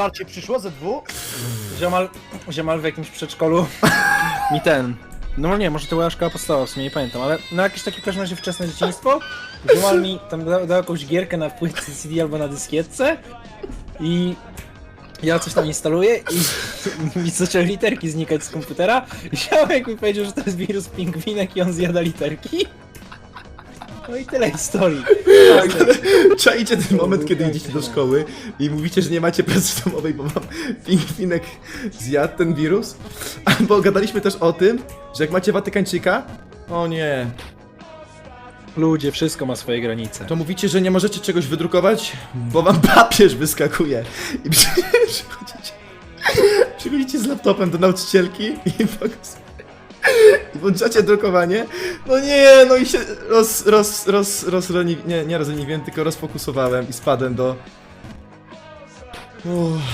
Żarcie przyszło ze dwóch? Ziomal, ziomal w jakimś przedszkolu mi ten. No nie, może to była szkoła podstawowa, w sumie nie pamiętam, ale no jakieś takie w każdym razie wczesne dzieciństwo. Ziomal mi tam dał, dał jakąś gierkę na płytce CD albo na dyskietce i ja coś tam instaluję i mi zaczęły literki znikać z komputera. I Ziomek mi powiedział, że to jest wirus pingwinek i on zjada literki. No i tyle historii. Czajcie ten moment, kiedy idziecie do szkoły i mówicie, że nie macie pracy domowej, bo wam pingwinek zjadł ten wirus? Albo gadaliśmy też o tym, że jak macie Watykańczyka, o nie, Ludzie, wszystko ma swoje granice. to mówicie, że nie możecie czegoś wydrukować, bo wam papież wyskakuje. I przy- przychodzicie, przychodzicie z laptopem do nauczycielki i pokaz- i włączacie drukowanie. No nie, no i się roz, roz, roz, rozleni... nie, nie rozleniwiłem, tylko rozfokusowałem i spadłem do... Uff.